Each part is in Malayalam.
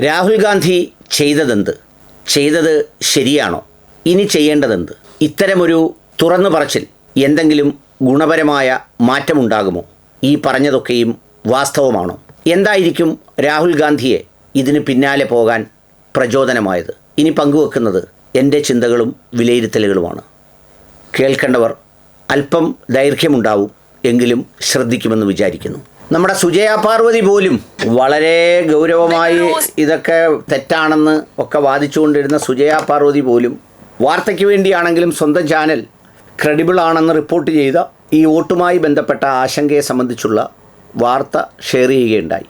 രാഹുൽ ഗാന്ധി ചെയ്തതെന്ത്? ചെയ്തത് ശരിയാണോ? ഇനി ചെയ്യേണ്ടതെന്ത്? ഇത്തരമൊരു തുറന്നു പറച്ചിൽ എന്തെങ്കിലും ഗുണപരമായ മാറ്റമുണ്ടാകുമോ? ഈ പറഞ്ഞതൊക്കെയും വാസ്തവമാണോ? എന്തായിരിക്കും രാഹുൽ ഗാന്ധിയെ ഇതിന് പിന്നാലെ പോകാൻ പ്രചോദനമായത്? ഇനി പങ്കുവെക്കുന്നത് എന്റെ ചിന്തകളും വിലയിരുത്തലുകളുമാണ്. കേൾക്കേണ്ടവർ അല്പം ദൈർഘ്യമുണ്ടാവും എങ്കിലും ശ്രദ്ധിക്കുമെന്ന് വിചാരിക്കുന്നു. നമ്മുടെ സുജയ പാർവതി പോലും വളരെ ഗൗരവമായി ഇതൊക്കെ തെറ്റാണെന്ന് ഒക്കെ വാദിച്ചുകൊണ്ടിരുന്ന സുജയ പാർവതി പോലും വാർത്തയ്ക്ക് വേണ്ടിയാണെങ്കിലും സ്വന്തം ചാനൽ ക്രെഡിബിൾ ആണെന്ന് റിപ്പോർട്ട് ചെയ്ത ഈ വോട്ടുമായി ബന്ധപ്പെട്ട ആശങ്കയെ സംബന്ധിച്ചുള്ള വാർത്ത ഷെയർ ചെയ്യുകയുണ്ടായി.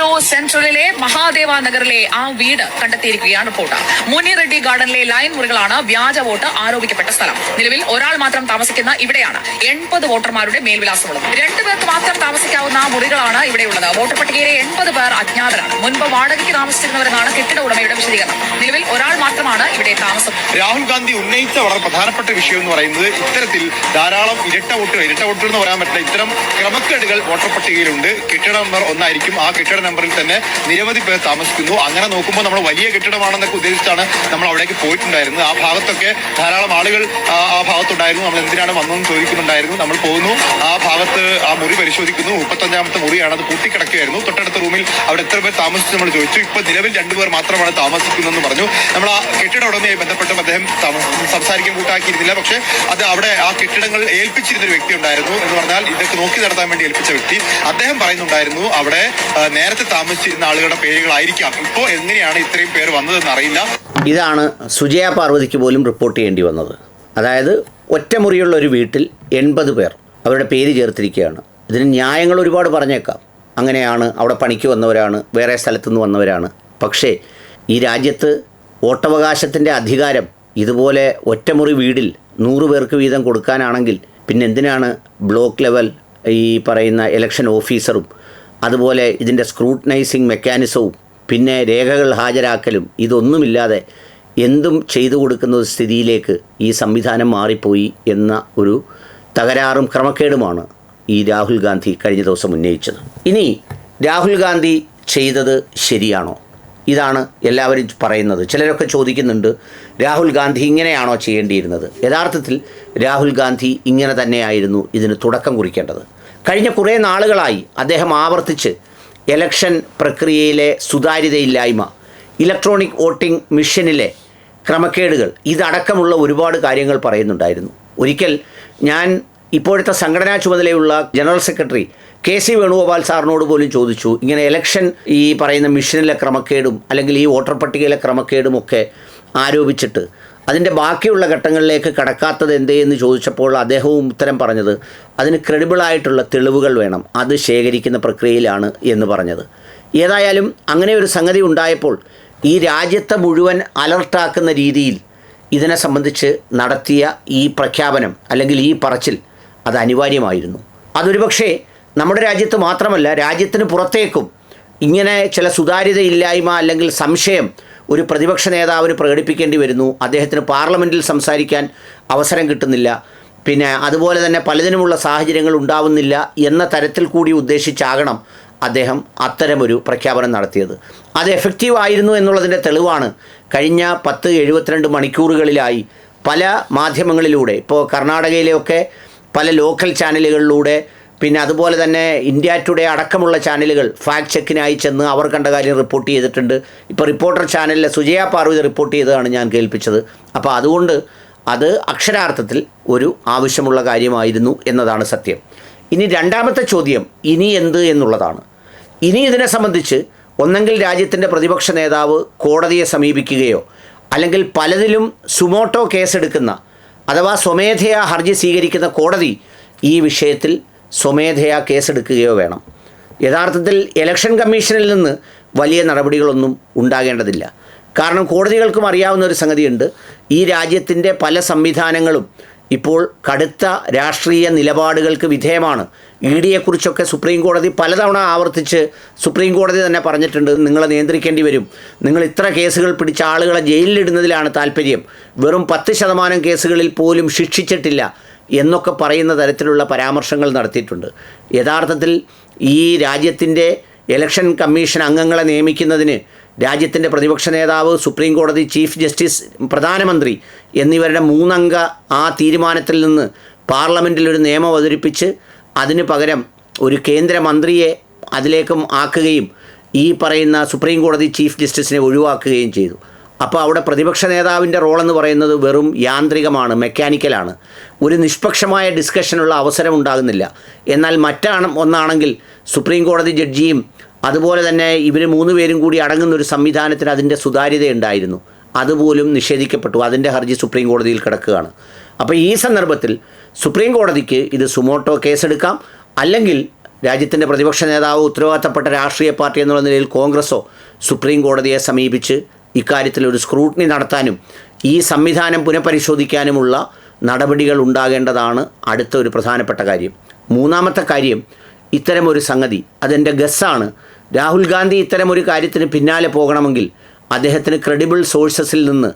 ബംഗളൂരു സെൻട്രലിലെ മഹാദേവ നഗറിലെ ആ വീട് കണ്ടെത്തിയിരിക്കുകയാണ് റിപ്പോർട്ട്. മുനി റെഡ്ഡി ഗാർഡനിലെ ലൈൻ മുറികളാണ് വ്യാജ വോട്ട് ആരോപിക്കപ്പെട്ട സ്ഥലം. നിലവിൽ ഒരാൾ മാത്രം താമസിക്കുന്ന ഇവിടെയാണ് എൺപത് വോട്ടർമാരുടെ മേൽവിലാസമുള്ളത്. രണ്ടുപേർക്ക് മാത്രം താമസിക്കാവുന്ന മുറികളാണ് ഇവിടെയുള്ളത്. വോട്ടർ പട്ടികയിലെ എൺപത് പേർ അജ്ഞാതരാണ്. മുൻപ് വാടകയ്ക്ക് താമസിച്ചിരുന്നവരെന്നാണ് കെട്ടിട ഉടമയുടെ വിശദീകരണം. നിലവിൽ ഒരാൾ മാത്രമാണ് ഇവിടെ താമസം രാഹുൽ ഗാന്ധി ഉന്നയിച്ച വളരെ പ്രധാനപ്പെട്ട വിഷയം എന്ന് പറയുന്നത് ഇത്തരത്തിൽ ധാരാളം ഇരട്ട വോട്ടുകൾ ഇരട്ട വോട്ടുകൾ എന്ന് പറയാൻ പറ്റില്ല. ഇത്തരം ക്രമക്കേടുകൾ വോട്ടർ പട്ടികയിലുണ്ട്. കെട്ടിട നമ്പർ ഒന്നായിരിക്കും. ആ കെട്ടിട നമ്പറിൽ തന്നെ നിരവധി പേർ താമസിക്കുന്നു. അങ്ങനെ നോക്കുമ്പോൾ നമ്മൾ വലിയ കെട്ടിടമാണെന്നൊക്കെ ഉദ്ദേശിച്ചാണ് നമ്മൾ അവിടേക്ക് പോയിട്ടുണ്ടായിരുന്നത്. ആ ഭാഗത്തൊക്കെ ധാരാളം ആളുകൾ ആ ഭാഗത്തുണ്ടായിരുന്നു. നമ്മൾ എന്തിനാണ് വന്നതെന്ന് ചോദിക്കുന്നുണ്ടായിരുന്നു. നമ്മൾ പോകുന്നു. ആ ഭാഗത്ത് ആ മുറി പരിശോധിക്കുന്നു. മുപ്പത്തഞ്ചാമത്തെ മുറിയാണ് അത് പൂട്ടിക്കിടക്കുകയായിരുന്നു. തൊട്ടടുത്ത റൂമിൽ അവിടെ എത്ര പേർ താമസിച്ചു നമ്മൾ ചോദിച്ചു. ഇപ്പൊ നിലവിൽ രണ്ടുപേർ മാത്രമാണ് താമസിക്കുന്നതെന്ന് പറഞ്ഞു. നമ്മൾ ആ കെട്ടിട ഉടമയായി ബന്ധപ്പെട്ട് അദ്ദേഹം സംസാരിക്കാൻ കൂട്ടാക്കിയിരുന്നില്ല. പക്ഷേ അത് അവിടെ ആ കെട്ടിടങ്ങൾ ഏൽപ്പിച്ചിരുന്ന ഒരു വ്യക്തി ഉണ്ടായിരുന്നു എന്ന് പറഞ്ഞാൽ ഇതൊക്കെ നോക്കി നടത്താൻ വേണ്ടി ഏൽപ്പിച്ച വ്യക്തി. അദ്ദേഹം പറയുന്നുണ്ടായിരുന്നു അവിടെ ആ, നേരത്തെ താമസിച്ചിരുന്ന ആളുകളുടെ പേരുകളായിരിക്കാം. ഇപ്പോൾ എങ്ങനെയാണ് ഇത്രയും പേര് വന്നതെന്ന് അറിയില്ല. ഇതാണ് സുജയ പാർവതിക്ക് പോലും റിപ്പോർട്ട് ചെയ്യേണ്ടി വന്നത്. അതായത് ഒറ്റമുറിയുള്ള ഒരു വീട്ടിൽ എൺപത് പേർ അവരുടെ പേര് ചേർത്തിരിക്കുകയാണ്. ഇതിന് ന്യായങ്ങൾ ഒരുപാട് പറഞ്ഞേക്കാം. അങ്ങനെയാണ് അവിടെ പണിക്ക് വന്നവരാണ് വേറെ സ്ഥലത്തുനിന്ന് വന്നവരാണ്. പക്ഷേ ഈ രാജ്യത്ത് വോട്ടവകാശത്തിന്റെ അധികാരം ഇതുപോലെ ഒറ്റമുറി വീടിൽ നൂറ് പേർക്ക് വീതം കൊടുക്കാനാണെങ്കിൽ പിന്നെ എന്തിനാണ് ബ്ലോക്ക് ലെവൽ ഈ പറയുന്ന ഇലക്ഷൻ ഓഫീസറും അതുപോലെ ഇതിന്റെ സ്ക്രൂട്ടനൈസിങ് മെക്കാനിസവും പിന്നെ രേഖകൾ ഹാജരാക്കലും ഇതൊന്നുമില്ലാതെ എന്തും ചെയ്തു കൊടുക്കുന്ന ഒരു സ്ഥിതിയിലേക്ക് ഈ സംവിധാനം മാറിപ്പോയി എന്ന ഒരു തകരാറും ക്രമക്കേടുമാണ് ഈ രാഹുൽ ഗാന്ധി കഴിഞ്ഞ ദിവസം ഉന്നയിച്ചത്. ഇനി രാഹുൽ ഗാന്ധി ചെയ്തത് ശരിയാണോ? ഇതാണ് എല്ലാവരും പറയുന്നത്. ചിലരൊക്കെ ചോദിക്കുന്നുണ്ട് രാഹുൽ ഗാന്ധി ഇങ്ങനെയാണോ ചെയ്യേണ്ടിയിരുന്നത്? യഥാർത്ഥത്തിൽ രാഹുൽ ഗാന്ധി ഇങ്ങനെ തന്നെയായിരുന്നു ഇതിന് തുടക്കം കുറിക്കേണ്ടത്. കഴിഞ്ഞ കുറേ നാളുകളായി അദ്ദേഹം ആവർത്തിച്ച് ഇലക്ഷൻ പ്രക്രിയയിലെ സുതാര്യതയില്ലായ്മ ഇലക്ട്രോണിക് വോട്ടിംഗ് മിഷനിലെ ക്രമക്കേടുകൾ ഇതടക്കമുള്ള ഒരുപാട് കാര്യങ്ങൾ പറയുന്നുണ്ടായിരുന്നു. ഒരിക്കൽ ഞാൻ ഇപ്പോഴത്തെ സംഘടനാ ചുമതലയുള്ള general secretary K C Venugopal സാറിനോട് പോലും ചോദിച്ചു ഇങ്ങനെ ഇലക്ഷൻ ഈ പറയുന്ന മിഷനിലെ ക്രമക്കേടും അല്ലെങ്കിൽ ഈ വോട്ടർ പട്ടികയിലെ ക്രമക്കേടും ഒക്കെ ആരോപിച്ചിട്ട് അതിന്റെ ബാക്കിയുള്ള ഘട്ടങ്ങളിലേക്ക് കടക്കാത്തത് എന്തേ എന്ന് ചോദിച്ചപ്പോൾ അദ്ദേഹവും ഉത്തരം പറഞ്ഞത് അതിന് ക്രെഡിബിളായിട്ടുള്ള തെളിവുകൾ വേണം. അത് ശേഖരിക്കുന്ന പ്രക്രിയയിലാണ് എന്ന് പറഞ്ഞത്. ഏതായാലും അങ്ങനെ ഒരു സംഗതി ഉണ്ടായപ്പോൾ ഈ രാജ്യത്തെ മുഴുവൻ അലർട്ടാക്കുന്ന രീതിയിൽ ഇതിനെ സംബന്ധിച്ച് നടത്തിയ ഈ പ്രഖ്യാപനം അല്ലെങ്കിൽ ഈ പറച്ചിൽ അത് അനിവാര്യമായിരുന്നു. അതൊരു പക്ഷേ നമ്മുടെ രാജ്യത്ത് മാത്രമല്ല രാജ്യത്തിന് പുറത്തേക്കും ഇങ്ങനെ ചില സുതാര്യതയില്ലായ്മ അല്ലെങ്കിൽ സംശയം ഒരു പ്രതിപക്ഷ നേതാവിന് പ്രകടിപ്പിക്കേണ്ടി വരുന്നു. അദ്ദേഹത്തിന് പാർലമെന്റിൽ സംസാരിക്കാൻ അവസരം കിട്ടുന്നില്ല. പിന്നെ അതുപോലെ തന്നെ പലതിനുമുള്ള സാഹചര്യങ്ങൾ ഉണ്ടാവുന്നില്ല എന്ന തരത്തിൽ കൂടി ഉദ്ദേശിച്ചാകണം അദ്ദേഹം അത്തരമൊരു പ്രഖ്യാപനം നടത്തിയത്. അത് എഫക്റ്റീവ് ആയിരുന്നു എന്നുള്ളതിന്റെ തെളിവാണ് കഴിഞ്ഞ പത്ത് എഴുപത്തിരണ്ട് മണിക്കൂറുകളിലായി പല മാധ്യമങ്ങളിലൂടെ ഇപ്പോൾ കർണാടകയിലെയൊക്കെ പല ലോക്കൽ ചാനലുകളിലൂടെ പിന്നെ അതുപോലെ തന്നെ ഇന്ത്യ ടുഡേ അടക്കമുള്ള ചാനലുകൾ ഫാക്ട് ചെക്കിനായി ചെന്ന് അവർ കണ്ട കാര്യം റിപ്പോർട്ട് ചെയ്തിട്ടുണ്ട്. ഇപ്പോൾ റിപ്പോർട്ടർ ചാനലിലെ സുജയ പാർവതി റിപ്പോർട്ട് ചെയ്തതാണ് ഞാൻ കേൾപ്പിച്ചത്. അപ്പോൾ അതുകൊണ്ട് അത് അക്ഷരാർത്ഥത്തിൽ ഒരു ആവശ്യമുള്ള കാര്യമായിരുന്നു എന്നതാണ് സത്യം. ഇനി രണ്ടാമത്തെ ചോദ്യം ഇനി എന്ത് എന്നുള്ളതാണ്. ഇനി ഇതിനെ സംബന്ധിച്ച് ഒന്നെങ്കിൽ രാജ്യത്തിന്റെ പ്രതിപക്ഷ നേതാവ് കോടതിയെ സമീപിക്കുകയോ അല്ലെങ്കിൽ പലതിലും സുമോട്ടോ കേസെടുക്കുന്ന അഥവാ സ്വമേധയാ ഹർജി സ്വീകരിക്കുന്ന കോടതി ഈ വിഷയത്തിൽ സ്വമേധയാ കേസെടുക്കുകയോ വേണം. യഥാർത്ഥത്തിൽ ഇലക്ഷൻ കമ്മീഷനിൽ നിന്ന് വലിയ നടപടികളൊന്നും ഉണ്ടാകേണ്ടതില്ല. കാരണം കോടതികൾക്കും അറിയാവുന്ന ഒരു സംഗതിയുണ്ട്. ഈ രാജ്യത്തിന്റെ പല സംവിധാനങ്ങളും ഇപ്പോൾ കടുത്ത രാഷ്ട്രീയ നിലപാടുകൾക്ക് വിധേയമാണ്. ഇ ഡിയെക്കുറിച്ചൊക്കെ സുപ്രീം കോടതി പലതവണ ആവർത്തിച്ച് സുപ്രീം കോടതി തന്നെ പറഞ്ഞിട്ടുണ്ട്. നിങ്ങളെ നിയന്ത്രിക്കേണ്ടി വരും. നിങ്ങൾ ഇത്ര കേസുകൾ പിടിച്ച ആളുകളെ ജയിലിലിടുന്നതിലാണ് താല്പര്യം. വെറും പത്ത് ശതമാനം കേസുകളിൽ പോലും ശിക്ഷിച്ചിട്ടില്ല. എന്നൊക്കെ പറയുന്ന തരത്തിലുള്ള പരാമർശങ്ങൾ നടത്തിയിട്ടുണ്ട്. യഥാർത്ഥത്തിൽ ഈ രാജ്യത്തിന്റെ ഇലക്ഷൻ കമ്മീഷൻ അംഗങ്ങളെ നിയമിക്കുന്നതിന് രാജ്യത്തിന്റെ പ്രതിപക്ഷ നേതാവ് സുപ്രീം കോടതി ചീഫ് ജസ്റ്റിസ് പ്രധാനമന്ത്രി എന്നിവരുടെ മൂന്നംഗ ആ തീരുമാനത്തിൽ നിന്ന് പാർലമെന്റിൽ ഒരു നിയമം അവതരിപ്പിച്ച് അതിന് പകരം ഒരു കേന്ദ്രമന്ത്രിയെ അതിലേക്കും ആക്കുകയും ഈ പറയുന്ന സുപ്രീം കോടതി ചീഫ് ജസ്റ്റിസിനെ ഒഴിവാക്കുകയും ചെയ്തു. അപ്പോൾ അവിടെ പ്രതിപക്ഷ നേതാവിന്റെ റോളെന്ന് പറയുന്നത് വെറും യാന്ത്രികമാണ് മെക്കാനിക്കലാണ് ഒരു നിഷ്പക്ഷമായ ഡിസ്കഷനുള്ള അവസരം ഉണ്ടാകുന്നില്ല. എന്നാൽ മറ്റാണ് ഒന്നാണെങ്കിൽ സുപ്രീം കോടതി ജഡ്ജിയും അതുപോലെ തന്നെ ഇവർ മൂന്ന് പേരും കൂടി അടങ്ങുന്ന ഒരു സംവിധാനത്തിന് അതിന്റെ സുതാര്യതയുണ്ടായിരുന്നു അതുപോലും നിഷേധിക്കപ്പെട്ടു. അതിന്റെ ഹർജി സുപ്രീം കോടതിയിൽ കിടക്കുകയാണ്. അപ്പോൾ ഈ സന്ദർഭത്തിൽ സുപ്രീം കോടതിക്ക് ഇത് സുമോട്ടോ കേസെടുക്കാം. അല്ലെങ്കിൽ രാജ്യത്തിന്റെ പ്രതിപക്ഷ നേതാവ് ഉത്തരവാദിത്തപ്പെട്ട രാഷ്ട്രീയ പാർട്ടി എന്നുള്ള നിലയിൽ കോൺഗ്രസോ സുപ്രീം കോടതിയെ സമീപിച്ച് ഇക്കാര്യത്തിൽ ഒരു സ്ക്രൂട്ടിനി നടത്താനും ഈ സംവിധാനം പുനഃപരിശോധിക്കാനുമുള്ള നടപടികൾ ഉണ്ടാകേണ്ടതാണ് അടുത്ത ഒരു പ്രധാനപ്പെട്ട കാര്യം. മൂന്നാമത്തെ കാര്യം ഇത്തരമൊരു സംഗതി അതെന്റെ ഗസ്സാണ് രാഹുൽ ഗാന്ധി ഇത്തരമൊരു കാര്യത്തിന് പിന്നാലെ പോകണമെങ്കിൽ അദ്ദേഹത്തിന് ക്രെഡിബിൾ സോഴ്സസിൽ നിന്ന്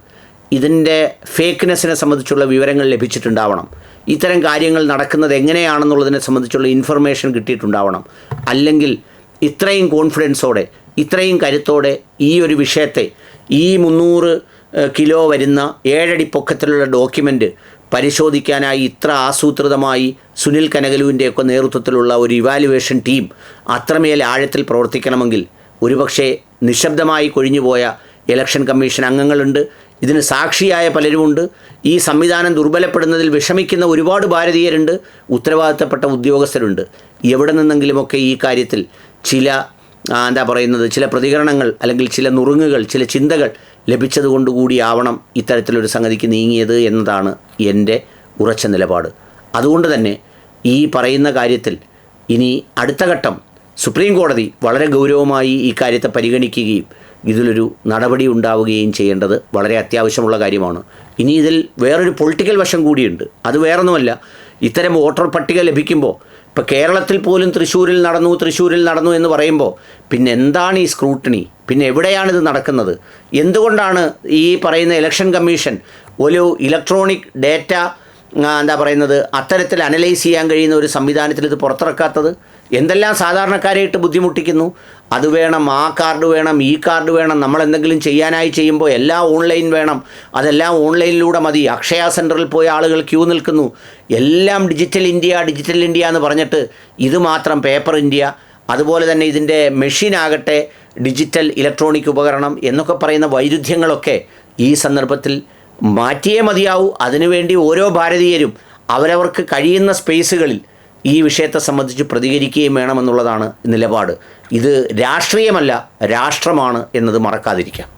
ഇതിന്റെ ഫേക്ക്നെസ്സിനെ സംബന്ധിച്ചുള്ള വിവരങ്ങൾ ലഭിച്ചിട്ടുണ്ടാവണം. ഇത്തരം കാര്യങ്ങൾ നടക്കുന്നത് എങ്ങനെയാണെന്നുള്ളതിനെ സംബന്ധിച്ചുള്ള ഇൻഫർമേഷൻ കിട്ടിയിട്ടുണ്ടാവണം. അല്ലെങ്കിൽ ഇത്രയും കോൺഫിഡൻസോടെ ഇത്രയും കരുത്തോടെ ഈ ഒരു വിഷയത്തെ ഈ മുന്നൂറ് കിലോ വരുന്ന ഏഴടി പൊക്കത്തിലുള്ള ഡോക്യുമെന്റ് പരിശോധിക്കാനായി ഇത്ര ആസൂത്രിതമായി സുനിൽ കനകലുവിന്റെയൊക്കെ നേതൃത്വത്തിലുള്ള ഒരു ഇവാലുവേഷൻ ടീം അത്രമേൽ ആഴത്തിൽ പ്രവർത്തിക്കണമെങ്കിൽ ഒരുപക്ഷെ നിശബ്ദമായി കൊഴിഞ്ഞുപോയ ഇലക്ഷൻ കമ്മീഷൻ അംഗങ്ങളുണ്ട്. ഇതിന് സാക്ഷിയായ പലരുമുണ്ട്. ഈ സംവിധാനം ദുർബലപ്പെടുന്നതിൽ വിഷമിക്കുന്ന ഒരുപാട് ഭാരതീയരുണ്ട്. ഉത്തരവാദിത്തപ്പെട്ട ഉദ്യോഗസ്ഥരുണ്ട്. എവിടെ നിന്നെങ്കിലുമൊക്കെ ഈ കാര്യത്തിൽ ചില എന്താ പറയുന്നത്? ചില പ്രതികരണങ്ങൾ അല്ലെങ്കിൽ ചില നുറുങ്ങുകൾ ചില ചിന്തകൾ ലഭിച്ചതുകൊണ്ടുകൂടിയാവണം ഇത്തരത്തിലൊരു സംഗതിക്ക് നീങ്ങിയത് എന്നതാണ് എന്റെ ഉറച്ച നിലപാട്. അതുകൊണ്ട് തന്നെ ഈ പറയുന്ന കാര്യത്തിൽ ഇനി അടുത്ത ഘട്ടം സുപ്രീം കോടതി വളരെ ഗൗരവമായി ഈ കാര്യത്തെ പരിഗണിക്കുകയും ഇതിലൊരു നടപടി ഉണ്ടാവുകയും ചെയ്യേണ്ടത് വളരെ അത്യാവശ്യമുള്ള കാര്യമാണ്. ഇനി ഇതിൽ വേറൊരു പൊളിറ്റിക്കൽ വശം കൂടിയുണ്ട്. അത് വേറൊന്നുമല്ല. ഇത്തരം വോട്ടർ പട്ടിക ലഭിക്കുമ്പോൾ ഇപ്പോൾ കേരളത്തിൽ പോലും തൃശ്ശൂരിൽ നടന്നു തൃശ്ശൂരിൽ നടന്നു എന്ന് പറയുമ്പോൾ പിന്നെ എന്താണ് ഈ സ്ക്രൂട്ടണി പിന്നെ എവിടെയാണ് ഇത് നടക്കുന്നത്? എന്തുകൊണ്ടാണ് ഈ പറയുന്ന ഇലക്ഷൻ കമ്മീഷൻ ഒരു ഇലക്ട്രോണിക് ഡേറ്റ എന്താ പറയുന്നത് അത്തരത്തിൽ അനലൈസ് ചെയ്യാൻ കഴിയുന്ന ഒരു സംവിധാനത്തിൽ ഇത് പുറത്തിറക്കാത്തത്? എന്തെല്ലാം സാധാരണക്കാരായിട്ട് ബുദ്ധിമുട്ടിക്കുന്നു? അത് വേണം ആ കാർഡ് വേണം ഈ കാർഡ് വേണം നമ്മൾ എന്തെങ്കിലും ചെയ്യാനായി ചെയ്യുമ്പോൾ എല്ലാം ഓൺലൈൻ വേണം. അതെല്ലാം ഓൺലൈനിലൂടെ മതി. അക്ഷയ സെന്ററിൽ പോയ ആളുകൾ ക്യൂ നിൽക്കുന്നു. എല്ലാം ഡിജിറ്റൽ ഇന്ത്യ ഡിജിറ്റൽ ഇന്ത്യ എന്ന് പറഞ്ഞിട്ട് ഇത് മാത്രം പേപ്പർ ഇന്ത്യ. അതുപോലെ തന്നെ ഇതിന്റെ മെഷീനാകട്ടെ ഡിജിറ്റൽ ഇലക്ട്രോണിക് ഉപകരണം എന്നൊക്കെ പറയുന്ന വൈരുദ്ധ്യങ്ങളൊക്കെ ഈ സന്ദർഭത്തിൽ മാറ്റിയേ മതിയാവൂ. അതിനുവേണ്ടി ഓരോ ഭാരതീയരും അവരവർക്ക് കഴിയുന്ന സ്പേസുകളിൽ ഈ വിഷയത്തെ സംബന്ധിച്ച് പ്രതികരിക്കുകയും വേണമെന്നുള്ളതാണ് നിലപാട്. ഇത് രാഷ്ട്രീയമല്ല രാഷ്ട്രമാണ് എന്നത് മറക്കാതിരിക്കാം.